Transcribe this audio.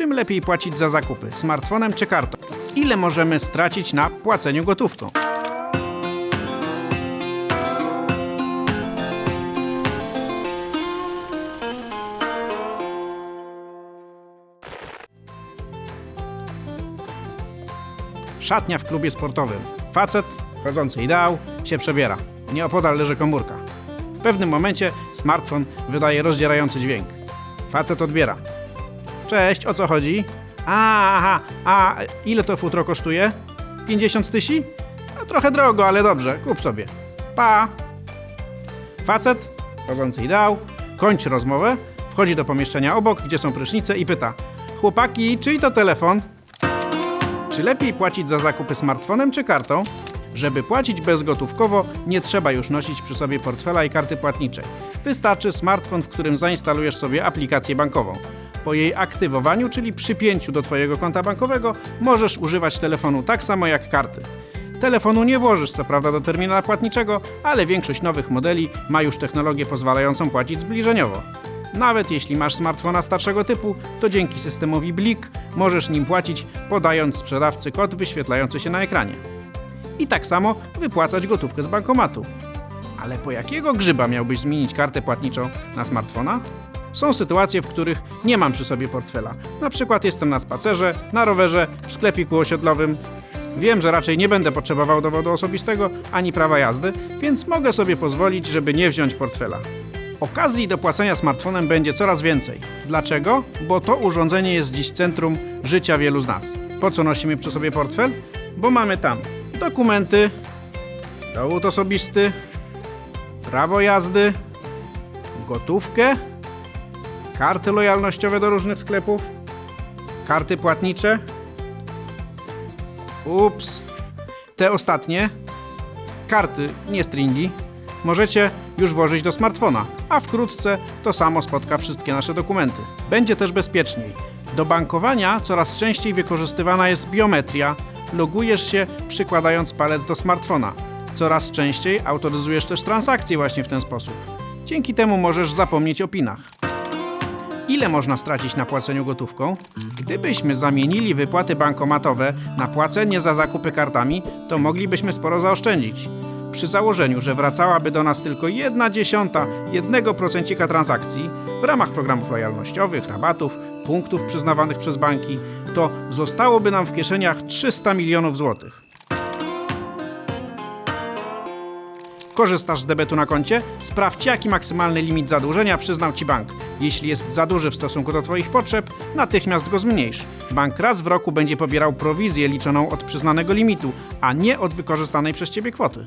Czym lepiej płacić za zakupy? Smartfonem czy kartą? Ile możemy stracić na płaceniu gotówką? Szatnia w klubie sportowym. Facet, chodzący ideał, się przebiera. Nieopodal leży komórka. W pewnym momencie smartfon wydaje rozdzierający dźwięk. Facet odbiera. Cześć, o co chodzi? A, aha, a ile to futro kosztuje? 50 tysięcy? No, trochę drogo, ale dobrze, kup sobie. Pa! Facet, chodzący ideał, kończy rozmowę, wchodzi do pomieszczenia obok, gdzie są prysznice i pyta Chłopaki, czyj to telefon? Czy lepiej płacić za zakupy smartfonem czy kartą? Żeby płacić bezgotówkowo, nie trzeba już nosić przy sobie portfela i karty płatniczej. Wystarczy smartfon, w którym zainstalujesz sobie aplikację bankową. Po jej aktywowaniu, czyli przypięciu do Twojego konta bankowego, możesz używać telefonu tak samo jak karty. Telefonu nie włożysz co prawda do terminala płatniczego, ale większość nowych modeli ma już technologię pozwalającą płacić zbliżeniowo. Nawet jeśli masz smartfona starszego typu, to dzięki systemowi Blik możesz nim płacić, podając sprzedawcy kod wyświetlający się na ekranie. I tak samo wypłacać gotówkę z bankomatu. Ale po jakiego grzyba miałbyś zmienić kartę płatniczą na smartfona? Są sytuacje, w których nie mam przy sobie portfela. Na przykład jestem na spacerze, na rowerze, w sklepiku osiedlowym. Wiem, że raczej nie będę potrzebował dowodu osobistego ani prawa jazdy, więc mogę sobie pozwolić, żeby nie wziąć portfela. Okazji do płacenia smartfonem będzie coraz więcej. Dlaczego? Bo to urządzenie jest dziś centrum życia wielu z nas. Po co nosimy przy sobie portfel? Bo mamy tam dokumenty, dowód osobisty, prawo jazdy, gotówkę, karty lojalnościowe do różnych sklepów, karty płatnicze. Ups. Te ostatnie, karty, nie stringi, możecie już włożyć do smartfona, a wkrótce to samo spotka wszystkie nasze dokumenty. Będzie też bezpieczniej. Do bankowania coraz częściej wykorzystywana jest biometria. Logujesz się przykładając palec do smartfona. Coraz częściej autoryzujesz też transakcje właśnie w ten sposób. Dzięki temu możesz zapomnieć o pinach. Ile można stracić na płaceniu gotówką? Gdybyśmy zamienili wypłaty bankomatowe na płacenie za zakupy kartami, to moglibyśmy sporo zaoszczędzić. Przy założeniu, że wracałaby do nas tylko 1 dziesiąta 1% transakcji w ramach programów lojalnościowych, rabatów, punktów przyznawanych przez banki, to zostałoby nam w kieszeniach 300 milionów złotych. Korzystasz z debetu na koncie? Sprawdź, jaki maksymalny limit zadłużenia przyznał Ci bank. Jeśli jest za duży w stosunku do Twoich potrzeb, natychmiast go zmniejsz. Bank raz w roku będzie pobierał prowizję liczoną od przyznanego limitu, a nie od wykorzystanej przez Ciebie kwoty.